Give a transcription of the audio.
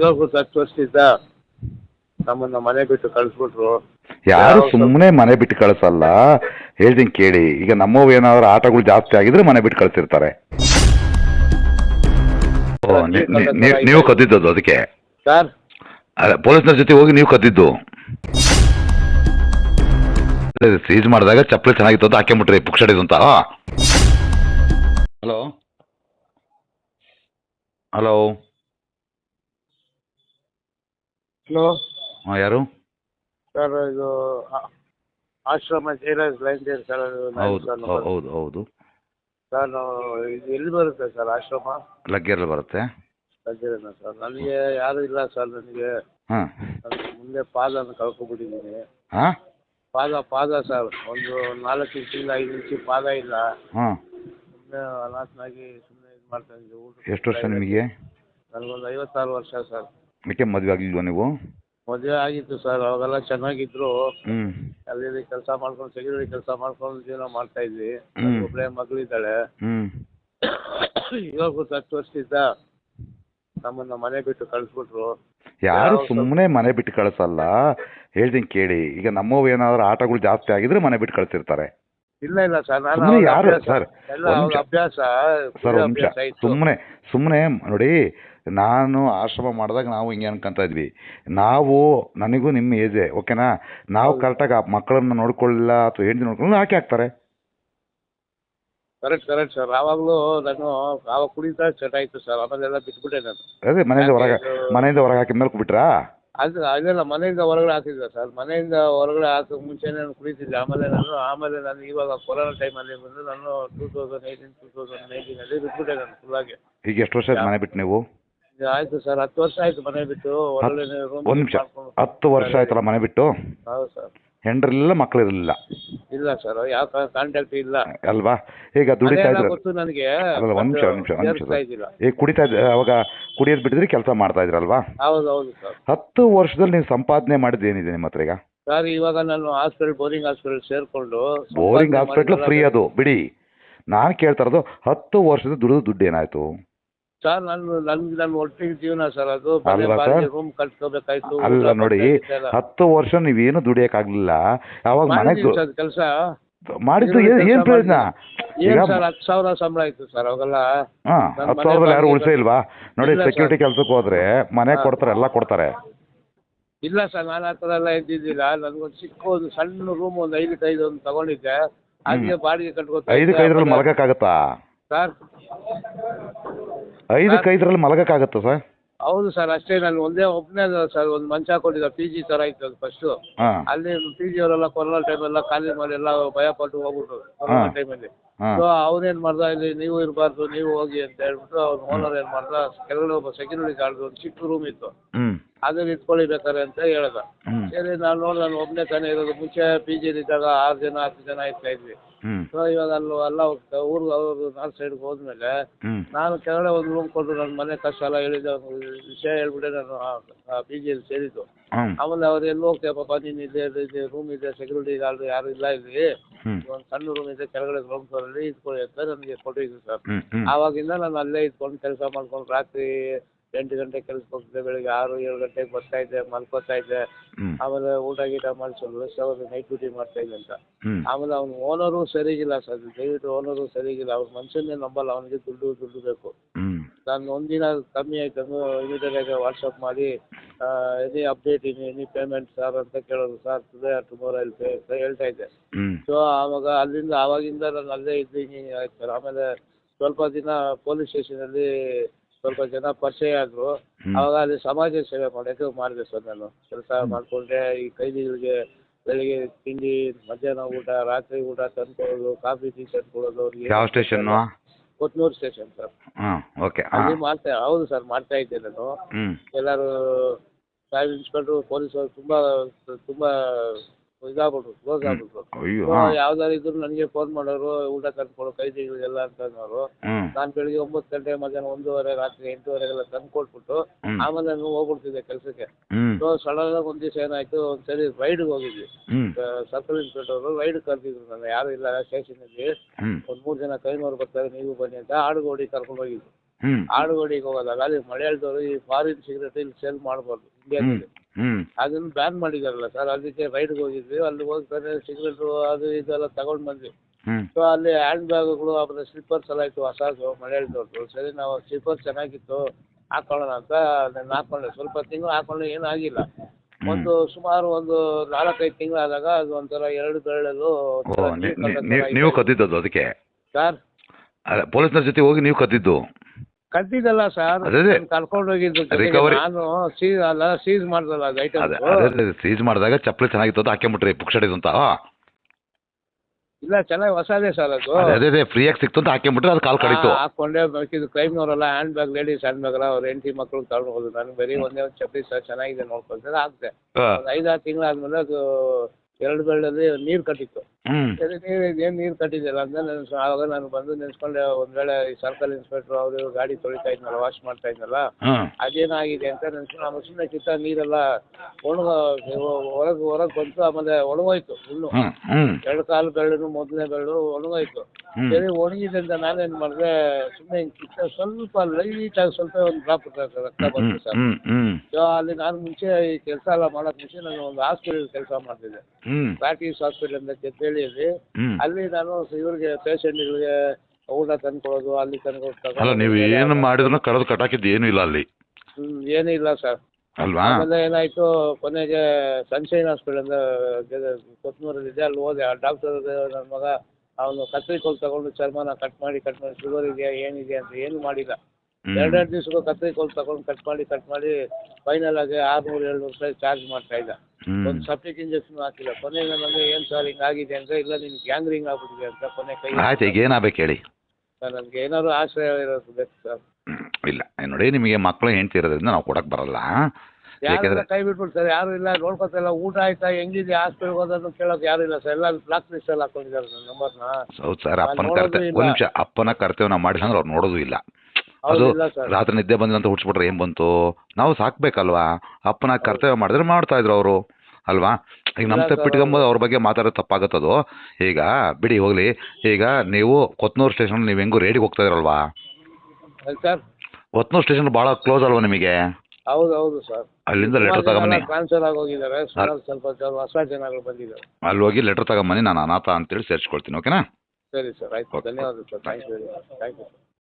ಇವಾಗ ಹತ್ತು ವರ್ಷದಿಂದ ನಮ್ಮನ್ನ ಮನೆ ಬಿಟ್ಟು ಕಳಿಸ್ಬಿಟ್ರು. ಯಾರು ಸುಮ್ಮನೆ ಮನೆ ಬಿಟ್ಟು ಕಳ್ಸಲ್ಲ. ಹೇಳ್ತೀನಿ ಕೇಳಿ. ಈಗ ನಮ್ಮವ್ ಏನಾದ್ರು ಆಟಗಳು ಜಾಸ್ತಿ ಆಗಿದ್ರೆ ಮನೆ ಬಿಟ್ಟು ಕಳ್ಸಿರ್ತಾರೆ. ಓ, ನೀ- ನಿ- ನಿ- ನೀವು ಕದ್ದಿದ್ದದು ಅದಕ್ಕೆ? ಸರ್. ಅಲ್ಲ ಪೊಲೀಸ್ನವ್ರ ಜೊತೆ ಹೋಗಿ ನೀವು ಕದ್ದಿದ್ದು? ಸೀಜ್ ಮಾಡಿದಾಗ ಚಪ್ಪಲಿ ಚೆನ್ನಾಗಿತ್ತು ಅಂತ ಹಾಕೊಂಬಿಟ್ರಿ ಪುಕ್ಷಡಿದು ಅಂತ. Hello hello hello. ಹಾಂ ಯಾರು? ಸರ್ ಇದು ಆ- ಆಶ್ರಮ ಜೈರಾಜ್ ಲೈನ್ ಇದೆ ಸರ್ ಅದು ಹೌದು ಸರ್ ಹೌ- ಹೌದು ಹೌದು. ಸರ್ ನಾವು ಇದು ಎಲ್ಲಿ ಬರುತ್ತೆ ಸರ್ ಆಶ್ರಮ? ಲಗ್ಗೆರಲ್ಲಿ ಬರುತ್ತೆ. ಸಜ್ಜನ ಸರ್? ನನಗೆ ಯಾರು ಇಲ್ಲ ಸರ್ ನನಗೆ. ಹಾಂ. ಮುಂದೆ ಮುಂದೆ ಪಾದನ ಕಳ್ಕೊಬಿಟ್ಟಿದ್ದೀನಿ ಹಾಂ? ಪಾದ ಪಾದ ಸರ್. ಒಂದು ನಾಲ್ಕು ಇಂಚಿಂದ ಐದು ಇಂಚು ಪಾದ ಇಲ್ಲ. ಹಾಂ. ಸುಮ್ಮನೆ ಅನಾಥನಾಗಿ ಸುಮ್ಮನೆ ಇದು ಮಾಡ್ತಾ ಇದ್ದೀನಿ. ಊಟ ಎಷ್ಟು ವರ್ಷ ನಿಮಗೆ? ನನಗೊಂದು ಐವತ್ತಾರು ವರ್ಷ ಸರ್. ಯಾಕೆ ಮದುವೆ ಆಗಲಿಲ್ವಾ ನೀವು? ಮದುವೆ ಆಗಿತ್ತು ಸರ್ ಅವಾಗೆಲ್ಲ ಚೆನ್ನಾಗಿದ್ರು. ಹ್ಞೂ ಅಲ್ಲಿ ಕೆಲಸ ಮಾಡ್ಕೊಂಡು ಸೆಕ್ಯೂರಿಟಿ ಕೆಲಸ ಮಾಡ್ಕೊಂಡು ಜೀವನ ಮಾಡ್ತಾ ಇದ್ವಿ. ಹ್ಮ್. ಒಬ್ಬಳೇ ಮಗಳಿದ್ದಾಳೆ. ಹ್ಞೂ ಇವಾಗ ಒಂದು ಹತ್ತು ವರ್ಷದಿಂದ ನಮ್ಮನ್ನ ಮನೆ ಬಿಟ್ಟು ಕಳಿಸ್ಬಿಟ್ರು. ಯಾರು ಯಾವ ಸುಮ್ಮನೆ ಮನೆ ಬಿಟ್ಟು ಕಳಿಸಲ್ಲ. ಹೇಳ್ತೀನಿ ಕೇಳಿ. ಈಗ ನಮ್ಮವು ಏನಾದ್ರು ಆಟಗಳು ಜಾಸ್ತಿ ಆಗಿದ್ರೆ ಮನೆ ಬಿಟ್ಟು ಕಳಿಸಿರ್ತಾರೆ. ಇಲ್ಲ ಇಲ್ಲ ಸರ್ ನಾನು ಸುಮ್ನೆ ಅವ್ರ ಯಾರು ಅಭ್ಯಾಸ- ಸರ್? ಎಲ್ಲ ಒಂದ್ ಅವ್ರ ನಿಮಿಷ. ಅಭ್ಯಾಸ. ಸರ್ ಪೂರ ಒಂದು ನಿಮಿಷ. ಅಭ್ಯಾಸ ಇತ್ತು. ಸುಮ್ಮನೆ ಸುಮ್ಮನೆ ನೋಡಿ ನಾನು ಆಶ್ರಮ ಮಾಡಿದಾಗ ನಾವು ಹಿಂಗೆ ಅನ್ಕೊಂತ ಇದ್ವಿ. ನಾವು ನನಗೂ ನಿಮ್ಮ ಏಜೆ ಓಕೆನಾ ನಾವು ಕರೆಕ್ಟಾಗಿ ಆ ಮಕ್ಕಳನ್ನ ನೋಡ್ಕೊಳ್ಳಿಲ್ಲ ಅಥವಾ ಹೆಂಡತಿ ನೋಡ್ಕೊಳ್ಳಿಲ್ಲ ಯಾಕೆ ಹಾಕ್ತಾರೆ. ಕರೆಕ್ಟ್ ಕರೆಕ್ಟ್ ಸರ್ ಆವಾಗಲೂ ನಾನು ಆವಾಗ ಕುಡಿತಾ ಚಟ ಇತ್ತು ಸರ್ ಆಮೇಲೆಲ್ಲ ಬಿಟ್ಬಿಟ್ಟೆ ನಾನು. ಅದೇ ಮನೆಯಿಂದ ಹೊರಗೆ ಮನೆಯಿಂದ ಹೊರಗೆ ಹಾಕಿದ ಮೇಲೆ ಬಿಟ್ರಾ ಅದು ಅದೆಲ್ಲ ಮನೆಯಿಂದ ಹೊರಗಡೆ ಹಾಕಿದ್ದೆ ಸರ್ ಮನೆಯಿಂದ ಹೊರಗಡೆ ಹಾಕೋಕೆ ಮುಂಚೆ ನಾನು ಕುಡಿತಿದ್ದೆ. ಆಮೇಲೆ ನಾನು ಆಮೇಲೆ ನಾನು ಇವಾಗ ಕೊರೋನಾ ಟೈಮಲ್ಲಿ ಬಂದು ನಾನು two thousand eighteen two thousand ನೈನ್ಟೀನಲ್ಲಿ ಬಿಟ್ಬಿಟ್ಟೆ ನಾನು ಫುಲ್ಲಾಗಿ ಈಗ ಎಷ್ಟು ವರ್ಷ ಆಯ್ತು ಮನೆ ಬಿಟ್ಟು ನೀವು? ಆಯ್ತು ಸರ್ ಹತ್ತು ವರ್ಷ ಆಯ್ತು ಮನೆ ಬಿಟ್ಟು ಒಳ್ಳೆ ಒಂದು ನಿಮಿಷ. ಹತ್ತು ವರ್ಷ ಆಯ್ತಲ್ಲ ಮನೆ ಬಿಟ್ಟು? ಹೌದು ಸರ್. ಹೆಂಡ್ರಿಲ್ಲ ಮಕ್ಕಳಿರಲಿಲ್ಲ ಇಲ್ಲ ಸರ್ ಯಾವ ಕಾಂಟ್ಯಾಕ್ಟ್ ಇಲ್ಲ. ಅಲ್ವಾ? ಈಗ ದುಡಿತಾ ಇದ್ರು ಇದ್ರ. ಗೊತ್ತು ನನಗೆ. ಅಲ್ಲ ಒಂದು ನಿಮಿಷ ಒಂದು ನಿಮಿಷ ಒಂದು ನಿಮಿಷ ಇದ್ದಿಲ್ಲ ಈಗ ಕುಡಿತಾ ಇದ್ದ ಅವಾಗ ಕುಡಿಯೋದು ಬಿಟ್ಟಿದ್ರೆ ಕೆಲಸ ಮಾಡ್ತಾ ಇದ್ರಲ್ವಾ ಹೌದು ಹೌದು ಸರ್. ಹತ್ತು ವರ್ಷದಲ್ಲಿ ನೀವು ಸಂಪಾದನೆ ಮಾಡಿದ್ದು ಏನಿದೆ ನಿಮ್ಮ ಹತ್ರ ಈಗ? ಸರ್ ಇವಾಗ ನಾನು ಹಾಸ್ಪಿಟಲ್ ಬೋರಿಂಗ್ ಹಾಸ್ಪಿಟಲ್ ಸೇರ್ಕೊಂಡು ಬೋರಿಂಗ್ ಹಾಸ್ಪಿಟಲ್ ಫ್ರೀ ಅದು ಬಿಡಿ. ನಾನು ಕೇಳ್ತಾ ಇರೋದು ಹತ್ತು ವರ್ಷದ ದುಡಿದು ದುಡ್ಡು ಏನಾಯ್ತು? ಸರ್ ನಾನು ನನ್ಗೆ ನನ್ನ ಒಟ್ಟಿಗೆ ಜೀವನ ಸರ್ ಅದು. ಸರ್? ರೂಮ್ ಕಟ್ಕೋಬೇಕಾಯ್ತು ಅಲ್ಲ ನೋಡಿ ಹತ್ತು ವರ್ಷ ನೀವೇನು ದುಡಿಯಕ್ಕಾಗ್ಲಿಲ್ಲ. ಅವಾಗ ಯಾವಾಗ ಮನೆ ಕೆಲಸ. ಮಾಡಿದ್ದು ಏನ್ ಏನ್ ಪ್ರಯೋಜನ? ಈಗ ಏನ್ ಸರ್ ಹತ್ತು ಸಾವಿರ ಸಂಬಳ ಇತ್ತು ಸರ್ ಅವಾಗೆಲ್ಲ. ಹಾ ನನ್ ಹತ್ತು ಮನೆ ಸಾವಿರದಲ್ಲಿ ಯಾರು ಬಾಡಿಗೆ ಉಳಿಸೇ ಇಲ್ವಾ? ನೋಡಿ ಇಲ್ಲ ಸರ್. ಸೆಕ್ಯೂರಿಟಿ ಕೆಲ್ಸಕ್ಕೆ ಹೋದ್ರೆ ಮನೆ ಹಾ. ಕೊಡ್ತಾರೆ ಎಲ್ಲ ಕೊಡ್ತಾರೆ. ಇಲ್ಲ ಸರ್ ನಾನು ಆ ಥರ ಎಲ್ಲ ಇದ್ದಿದ್ದಿಲ್ಲ. ನನಗೊಂದು ಚಿಕ್ಕ ಒಂದು ಸಣ್ಣ ರೂಮ್ ಒಂದು ಐದು ಐದು ಒಂದು ತಗೊಂಡಿದ್ದೆ. ಅದಕ್ಕೆ ಬಾಡಿಗೆ ಕಟ್ಕೋತಾ ಐದಕ್ಕೆ ಐದರಲ್ಲಿ ಮಲಗಕ್ಕಾಗತ್ತಾ? ಸರ್. ಐದಕ್ಕೆ ಐದರಲ್ಲಿ ಮಲಗಕ್ಕಾಗತ್ತಾ ಸರ್? ಹೌದು ಸರ್ ಅಷ್ಟೇ. ನಾನು ಒಂದೇ ಒಬ್ಬನೇ ಸರ್ ಒಂದು ಮಂಚ ಕೊಟ್ಟಿದ್ದ ಪಿ ಜಿ ಥರ ಇತ್ತು ಅದು ಫಸ್ಟು ಹಾ. ಅಲ್ಲಿ ಪಿ ಜಿ ಅವರೆಲ್ಲ ಕೊರೋನಾ ಟೈಮೆಲ್ಲ ಖಾಲಿ ಮಾಡಿ ಎಲ್ಲ ಭಯ ಪಟ್ಟು ಹೋಗ್ಬಿಟ್ರು ಕೊರೋನಾ ಹಾ. ಟೈಮಲ್ಲಿ ಹಾ. ಸೊ ಅವ್ರೇನು ಮಾಡ್ದ ಇಲ್ಲಿ ನೀವು ಇರಬಾರ್ದು ನೀವು ಹೋಗಿ ಅಂತ ಹೇಳ್ಬಿಟ್ಟು ಅವ್ರ ಓನರ್ ಏನು ಮಾಡ್ದ ಕೆಳಗಡೆ ಒಬ್ಬ ಸೆಕ್ಯೂರಿಟಿ ಗಾರ್ಡ್ ಒಂದು ಚಿಕ್ಕ ರೂಮ್ ಇತ್ತು. ಅದ್ರಲ್ಲಿ ಇಟ್ಕೊಳ್ಳಿ ಬೇಕಾರೆ ಅಂತ ಹೇಳ್ದ. ಹ್ಮ್. ಸರಿ ನಾನು ನೋಡಿ ನಾನು ಒಬ್ಬನೇ ತಾನೇ ಇರೋದು. ಮುಂಚೆ ಪಿ ಇದ್ದಾಗ ಆರು ಜನ ಹತ್ತು ಜನ ಇರ್ತಾ ಇದ್ವಿ. ಹ್ಮ್. ಸೊ ಇವಾಗ ಅಲ್ಲಿ ಎಲ್ಲ ಊರು ಅವರು ನಾರ್ತ್ ಸೈಡ್ಗೆ ಹೋದ್ಮೇಲೆ ಹ್ಮ್. ನಾನು ಕೆಳಗಡೆ ಒಂದು ರೂಮ್ ಕೊಟ್ಟು ನನ್ನ ಮನೆ ಕಷ್ಟ ಎಲ್ಲ ಹೇಳಿದ್ದೆ. ಒಂದು ವಿಷಯ ಹೇಳ್ಬಿಟ್ಟೆ ನಾನು ಪಿ ಜಿಯಲ್ಲಿ ಸೇರಿದ್ದು. ಹ್ಮ್. ಆಮೇಲೆ ಅವ್ರು ಎಲ್ಲಿ ಹೋಗ್ತೇವಪ್ಪ ಪಾಪ ನೀನು ಇದೆ ಇದೆ ರೂಮ್ ಇದೆ ಸೆಕ್ಯೂರಿಟಿ ಗಾರ್ಡ್ ಯಾರು ಇಲ್ಲ ಇಲ್ಲಿ. ಹ್ಮ್. ಒಂದು ಸಣ್ಣ ರೂಮ್ ಇದೆ ಕೆಳಗಡೆ ಗ್ರೌಂಡ್ ಫ್ಲೋರಲ್ಲಿ ಇಟ್ಕೊಳ್ಳಿ ಅಂತ ನನಗೆ ಕೊಟ್ಟಿದ್ರು ಸರ್. ಹ್ಮ್ ಹ್ಮ್. ಆವಾಗಿಂದ ನಾನು ಅಲ್ಲೇ ಇದ್ಕೊಂಡು ಕೆಲಸ ಮಾಡ್ಕೊಂಡು ರಾತ್ರಿ ಎಂಟು ಗಂಟೆ ಕೆಲ್ಸಕ್ಕೆ ಹೋಗ್ತಿದ್ದೆ ಬೆಳಿಗ್ಗೆ ಆರು ಏಳು ಗಂಟೆಗೆ ಬರ್ತಾ ಇದ್ದೆ ಮಲ್ಕೋತಾ ಇದ್ದೆ. ಹ್ಮ್. ಆಮೇಲೆ ಊಟ ಗೀಟ ಮಾಡಿ ಸ್ವಲ್ಪ ನೈಟ್ ಡ್ಯೂಟಿ ಮಾಡ್ತಾ ಇದ್ದೆ ಅಂತ. ಹ್ಮ್. ಆಮೇಲೆ ಅವ್ನ ಓನರು ಸರಿಗಿಲ್ಲ ಸರ್ ದಯವಿಟ್ಟು ಓನರು ಸರಿಗಿಲ್ಲ ಅವ್ರ ಮನ್ಸನ್ನೇ ನಂಬಲ್ಲ. ಅವನಿಗೆ ದುಡ್ಡು ದುಡ್ಡು ಬೇಕು. ಹ್ಮ್. ನಾನು ಒಂದಿನ ಕಮ್ಮಿ ಆಯ್ತು ಅಂದ್ರೆ ಇಮಿಡಿಯೇಟ್ ಆಗಿ ವಾಟ್ಸಪ್ ಮಾಡಿ any update in any payment sir ಅಂತ ಕೇಳೋದು. ಸರ್ ಟುಡೇ ಟುಮಾರೋ ಇಲ್ಲಿ ಪೇ ಅಂತ ಹೇಳ್ತಾ ಇದ್ದೆ. ಹ್ಮ್. ಸೊ ಆವಾಗ ಅಲ್ಲಿಂದ ಆವಾಗಿಂದ ನಾನು ಅಲ್ಲೇ ಇದ್ದೀನಿ ಆಯ್ತು ಸರ್. ಆಮೇಲೆ ಸ್ವಲ್ಪ ದಿನ ಪೊಲೀಸ್ ಸ್ಟೇಷನಲ್ಲಿ ಸ್ವಲ್ಪ ಜನ ಪರಿಚಯ ಆದ್ರು. ಅವಾಗ ಆವಾಗ ಅಲ್ಲಿ ಸಮಾಜ ಸೇವೆ ಮಾಡೋಕ್ಕೆ ಮಾಡಿದೆ ಸರ್ ನಾನು. ಕೆಲಸ ಮಾಡಿಕೊಂಡೆ ಈ ಕೈದಿಗಳಿಗೆ ಬೆಳಿಗ್ಗೆ ತಿಂಡಿ ಮಧ್ಯಾಹ್ನ ಊಟ ರಾತ್ರಿ ಊಟ ತಂದ್ಕೊಳ್ಳೋದು ಕಾಫಿ ಟೀ ತಂದ್ಕೊಡೋದು ಅವ್ರಿಗೆ ಯಾವ ಸ್ಟೇಷನ್ನು ಕೊತ್ನೂರು ಸ್ಟೇಷನ್ ಸರ್ ಹಾಂ ಓಕೆ ಅಲ್ಲಿ ಮಾಡ್ತಾ ಹೌದು ಸರ್ ಮಾಡ್ತಾ ಇದ್ದೆ ನಾನು. ಎಲ್ಲರೂ ಸಾಹೇಬ್ ಇನ್ಸ್ಪೆಕ್ಟ್ರು ಪೊಲೀಸರು ತುಂಬಾ ತುಂಬ ಇದಾಗ್ಬಿಟ್ರು ಕ್ಲೋಸ್ ಆಗ್ಬಿಟ್ರು ಅಯ್ಯೋ ಯಾವ್ದಾರು ಇದ್ರು ನನಗೆ ಫೋನ್ ಮಾಡೋರು ಊಟ ತಂದ್ಕೊಡು ಕೈದಿಗಳಿಗೆಲ್ಲ ಅಂತ ಅನ್ನೋರು ಹ್ಮ್. ನಾನು ಬೆಳಿಗ್ಗೆ ಒಂಬತ್ತು ಗಂಟೆ ಮಧ್ಯಾಹ್ನ ಒಂದೂವರೆ ರಾತ್ರಿ ಎಂಟೂವರೆಗೆಲ್ಲ ತಂದು ಕೊಟ್ಬಿಟ್ಟು ಆಮೇಲೆ ನಾನು ಹೋಗ್ಬಿಡ್ತಿದ್ದೆ ಕೆಲಸಕ್ಕೆ. ಸೊ ಸಡನ್ ಆಗಿ ಒಂದು ದಿವಸ ಏನಾಯ್ತು ಒಂದು ಸರಿ ರೈಡ್ಗೆ ಹೋಗಿದ್ವಿ. ಸರ್ಕಲ್ ಇನ್ಸ್ಪೆಕ್ಟರ್ ಅವರು ರೈಡ್ ಕರೆದಿದ್ರು ನಾನು ಯಾರು ಇಲ್ಲ ಸ್ಟೇಷನಲ್ಲಿ ಅಲ್ಲಿ. ಒಂದು ಮೂರು ಜನ ಕೈನವ್ರು ಬರ್ತಾರೆ ನೀವು ಬನ್ನಿ ಅಂತ ಆಡುಗೋಡಿ ಕರ್ಕೊಂಡು ಹೋಗಿದ್ವಿ ಆಡುಗೋಡಿಗೆ ಹೋಗೋದಾಗ ಅಲ್ಲಿ ಮಲಯಾಳದವರು ಈ ಫಾರಿನ್ ಸಿಗರೇಟ್ ಇಲ್ಲಿ ಸೇಲ್ ಮಾಡಬಾರ್ದು ಇಂಡಿಯಾದಲ್ಲಿ ಹ್ಞೂ ಅದನ್ನು ಬ್ಯಾನ್ ಮಾಡಿದಾರಲ್ಲ ಸರ್ ಅದಕ್ಕೆ ರೈಡ್ ಹೋಗಿದ್ವಿ. ಅಲ್ಲಿ ಹೋಗಿ ಸರ್ ಸಿಗರೇಟು ಅದು ಇದೆಲ್ಲ ತಗೊಂಡ್ ಬಂದ್ವಿ. ಸೊ ಅಲ್ಲಿ ಹ್ಯಾಂಡ್ ಬ್ಯಾಗ್ಗಳು ಆಮೇಲೆ ಸ್ಲಿಪ್ಪರ್ಸ್ ಎಲ್ಲ ಇತ್ತು ಹೊಸದು ಮಳೆಯಲ್ಲಿ ಸರಿ ನಾವು ಸ್ಲಿಪ್ಪರ್ ಚೆನ್ನಾಗಿತ್ತು ಹಾಕೊಳ್ಳೋಣ ಅಂತ ಅದನ್ನ ಹಾಕೊಂಡೆ. ಸ್ವಲ್ಪ ತಿಂಗಳು ಹಾಕೊಂಡೆ ಏನೂ ಆಗಿಲ್ಲ. ಒಂದು ಸುಮಾರು ಒಂದು ನಾಲ್ಕೈದು ತಿಂಗಳು ಆದಾಗ ಅದು ಒಂಥರ ಎರಡು ಬೆರಳಲ್ಲೂ ನೀ- ನೀ- ನೀ- ನೀವು ಕದ್ದಿದ್ದದು ಅದಕ್ಕೆ? ಸರ್ ಅಲ್ಲ ಪೊಲೀಸ್ನವ್ರ ಜೊತೆ ಹೋಗಿ ನೀವು ಕದ್ದಿದ್ದು? ಕದ್ದಿದ್ದಲ್ಲ ಸರ್. ಅದೇ ಅದೇ. ಕರ್ಕೊಂಡು ಹೋಗಿದ್ದು Recovery. ನಾನು ಸೀಸ್ ಅಲ್ಲ ಸೀಸ್ ಮಾಡ್ದಲ್ಲ ಅದು ಐಟಮ್ ಅದೇ ಸೀಜ್ ಮಾಡಿದಾಗ ಚಪ್ಪಲಿ ಚೆನ್ನಾಗಿತ್ತು ಅಂತ ಹಾಕ್ಕೊಂಬಿಟ್ರಿ ಪುಕ್ಷಡಿದು ಅಂತ. ಇಲ್ಲ ಚೆನ್ನಾಗಿ ಹೊಸದೇ ಸರ್ ಅದು. ಅದೇ ಅದೇ ಅದೇ. ಫ್ರೀಯಾಗಿ ಸಿಕ್ತು ಅಂತ ಹಾಕ್ಕೊಂಬಿಟ್ರೆ ಅದು ಕಾಲ್ ಕಡಿತು. ಹಾ, ಹಾಕೊಂಡೆ ಬೇಕಿದ್ದು ಕ್ರೈಮ್ನವರೆಲ್ಲ hand bag ladies hand bag ಎಲ್ಲ ಅವ್ರ ಹೆಂಡತಿ ಮಕ್ಳು ತಗೊಂಡು ಹೋದ್ರು ನನಗೆ ಬರೀ ಒಂದೇ ಒಂದು ಚಪ್ಪಲಿ ಸರ್ ಚೆನ್ನಾಗಿದೆ ಹಾಕ್ದೆ ಹಾಂ. ಒಂದು ಐದಾರು ತಿಂಗಳಾದ್ಮೇಲೆ ಅದು ಎರಡು ಬೆಳ್ಳಲ್ಲಿ ನೀರು ಕಟ್ಟಿತ್ತು. ಹ್ಞೂ ಸರಿ ನೀರು ಏನು ನೀರು ಅಂತ ನೆನ್ಸ್ ಆವಾಗ ನಾನು ಬಂದು ನೆನ್ಸ್ಕೊಂಡೆ ಒಂದ್ ವೇಳೆ ಈ ಸರ್ಕಲ್ ಇನ್ಸ್ಪೆಕ್ಟರ್ ಅವರು ಗಾಡಿ ತೊಳಿತಾ ಇದ್ನಲ್ಲ ವಾಶ್ ಮಾಡ್ತಾ ಇದ್ನಲ್ಲ ಹಾಂ. ಅದೇನಾಗಿದೆ ಅಂತ ನೆನ್ಸ್ಕೊಂಡು ಆಮೇಲೆ ಸುಮ್ಮನೆ ಕಿತ್ತ ನೀರೆಲ್ಲ ಒಣಗ ಹೊರಗ್ ಹೊರಗ್ ಬಂತು ಆಮೇಲೆ ಒಣಗೋಯ್ತು ಹುಲ್ಲು. ಹ್ಞೂ ಹ್ಞೂ ಎರಡು ಕಾಲು ಬೆಳ್ಳು ಮೊದಲನೇ ಬೆಳ್ಳು ಒಣಗೋಯ್ತು. ಸರಿ ಒಣಗಿದೆ ಅಂತ ನಾನೇನು ಮಾಡಿದೆ ಸುಮ್ಮನೆ ಹಿಂಗೆ ಕಿತ್ತ ಸ್ವಲ್ಪ ಆಗಿ ಸ್ವಲ್ಪ ಒಂದು ಡ್ರಾಪ್ ರಕ್ತ ಬಂತು ಸರ್. ಹ್ಞೂ ಹ್ಞೂ ಸೊ ಅಲ್ಲಿ ನಾನು ಮುಂಚೆ ಈ ಕೆಲಸ ಎಲ್ಲ ಮಾಡೋಕ್ಕೆ ಮುಂಚೆ ನಾನು ಒಂದು ಹಾಸ್ಪಿಟಲ್ ಕೆಲಸ ಮಾಡ್ತಿದ್ದೆ. ಹ್ಞೂ ಪ್ರಾಕ್ಟೀಸ್ ಹಾಸ್ಪಿಟಲ್ ಅಂತ ಹ್ಞೂ ಅಲ್ಲಿ ನಾನು ಇವ್ರಿಗೆ ಪೇಷಂಟ್ಗಳಿಗೆ ಊಟ ತಂದ್ಕೊಡೋದು ಅಲ್ಲಿ ತಂದ್ಕೊಟ್ಟು ಅಲ್ಲ ನೀವು ಏನು ಮಾಡಿದ್ರು ಕಳೆದು ಕಟ್ಟಾಕಿದ್ದು ಏನು ಇಲ್ಲ ಅಲ್ಲಿ? ಹ್ಮ್ ಏನೂ ಇಲ್ಲ ಸರ್. ಅಲ್ವಾ? ಆಮೇಲೆ ಏನಾಯ್ತು ಕೊನೆಗೆ ಸನ್ಶೈನ್ ಹಾಸ್ಪಿಟಲ್ ಅಂತ ಇದೆ ಅಲ್ಲಿ ಹೋದೆ. ಆ ಡಾಕ್ಟರ್ ನನ್ನ ಮಗ. ಅವನು ಕತ್ರಿಕೋಲ್ ತಗೊಂಡು ಚರ್ಮನ ಕಟ್ ಮಾಡಿ ಕಟ್ ಮಾಡಿ ಶುಗರ್ ಇದೆಯಾ ಏನಿದೆ ಅಂತ ಏನು ಮಾಡಿಲ್ಲ. ಎರಡ್ ಎರಡೆರಡು ದಿವ್ಸಕ್ಕೂ ಕತ್ರಿಕೋಲ್ ತಗೊಂಡು ಕಟ್ ಮಾಡಿ ಕಟ್ ಮಾಡಿ ಫೈನಲ್ ಆಗಿ ಆರ್ನೂರು ಏಳ್ನೂರು ರೂಪಾಯಿ ಚಾರ್ಜ್ ಮಾಡ್ತಾ ಇದ್ದ. ಒಂದು ಸಪ್ರೇಟ್ ಇಂಜೆಕ್ಷನ್ ಹಾಕಿಲ್ಲ. ಕೊನೆಗೆ ನನಗೆ ಏನು ಸರ್ ಹಿಂಗಾಗಿದೆ ಅಂತ ಇಲ್ಲ ನಿನ್ಗೆ ಗ್ಯಾಂಗ್ರಿಂಗ್ ಆಗ್ಬಿಟ್ಟಿದೆ ಅಂತ ಕೊನೆ ಕೈ ಆಯ್ತು ಈಗ ಏನಾಗಬೇಕು ಹೇಳಿ? ಸರ್ ನನಗೆ ಏನಾದ್ರು ಆಶ್ರಯ ಇರೋದು ಬೇಕು ಸರ್ ಇಲ್ಲ ನೋಡಿ ನಿಮಗೆ ಮಕ್ಕಳು ಹೆಂಡ್ತಿ ಇರೋದ್ರಿಂದ ನಾವು ಕೊಡಕ್ಕೆ ಬರಲ್ಲ. ಯಾಕಂದ್ರೆ ಕೈ ಬಿಟ್ಬಿಟ್ಟು ಸರ್ ಯಾರು ಇಲ್ಲ ನೋಡ್ಕೊತಾ ಇಲ್ಲ. ಊಟ ಆಯ್ತಾ ಹೆಂಗಿದೆ ಹಾಸ್ಪಿಟಲ್ ಹೋದನ್ನು ಕೇಳೋಕೆ ಯಾರು ಇಲ್ಲ ಸರ್ ಎಲ್ಲ ಬ್ಲಾಕ್ ಲಿಸ್ಟಲ್ಲಿ ಹಾಕೊಂಡಿದ್ದಾರೆ ನನ್ನ ನಂಬರ್ನ ಹೌದು ಸರ್ ನಾನ್ ಅಪ್ಪನ ಕರ್ತವ್ಯ. ಒಂದು ನಿಮಿಷ ಅಪ್ಪನ ಕರ್ತವ್ಯ ನಾವು ಮಾಡಿಲ್ಲ ಅಂದ್ರೆ ಅವ್ರು ನೋಡೋದು ಇಲ್ಲ. ಅದು ರಾತ್ರಿ ನಿದ್ದೆ ಬಂದಿಲ್ಲ ಅಂತ ಹುಡ್ಸ್ಬಿಟ್ರೆ ಏನ್ ಬಂತು? ನಾವು ಸಾಕ್ಬೇಕಲ್ವಾ? ಅಪ್ಪನ ಕರ್ತವ್ಯ ಮಾಡಿದ್ರೆ ಮಾಡ್ತಾ ಇದ್ರು ಅವರು. ಅಲ್ವಾ? ಈಗ ನಮ್ಮ ತಪ್ಪು ಇಟ್ಕೊಂಬೋದು ಅವ್ರ ಬಗ್ಗೆ ಮಾತಾಡೋದು ತಪ್ಪಾಗುತ್ತದು. ಈಗ ಬಿಡಿ ಹೋಗ್ಲಿ. ಈಗ ನೀವು ಕೊತ್ನೂರು ಸ್ಟೇಷನ್ ನೀವು ಹೆಂಗೂ ರೇಡಿಗೆ ಹೋಗ್ತಾ ಇದ್ರಲ್ವಾ? ಸರ್. ಕೊತ್ನೂರು ಸ್ಟೇಷನ್ ಬಹಳ ಕ್ಲೋಸ್ ಅಲ್ವಾ ನಿಮಗೆ? ಹೌದು ಹೌದು ಸರ್. ಅಲ್ಲಿಂದ ಲೆಟರ್ ತಗೊಂಬನ್ನಿ. ಟ್ರಾನ್ಸ್ಫರ್ ಆಗೋಗಿದ್ದಾರೆ ಸುಮಾರು ಸ್ವಲ್ಪ ಜನ ಹೊಸ ಜನಗಳು ಬಂದಿದ್ದಾರೆ. ಅಲ್ಲಿ ಹೋಗಿ ಲೆಟರ್ ತಗೊಂಬನ್ನಿ. ನಾನು ಅನಾಥ ಅಂತೇಳಿ ಸೇರಿಸ್ಕೊಳ್ತೀನಿ. ಓಕೆನಾ? ಸರಿ ಸರ್ ಆಯ್ತು. ಧನ್ಯವಾದ sir. Thank you thank you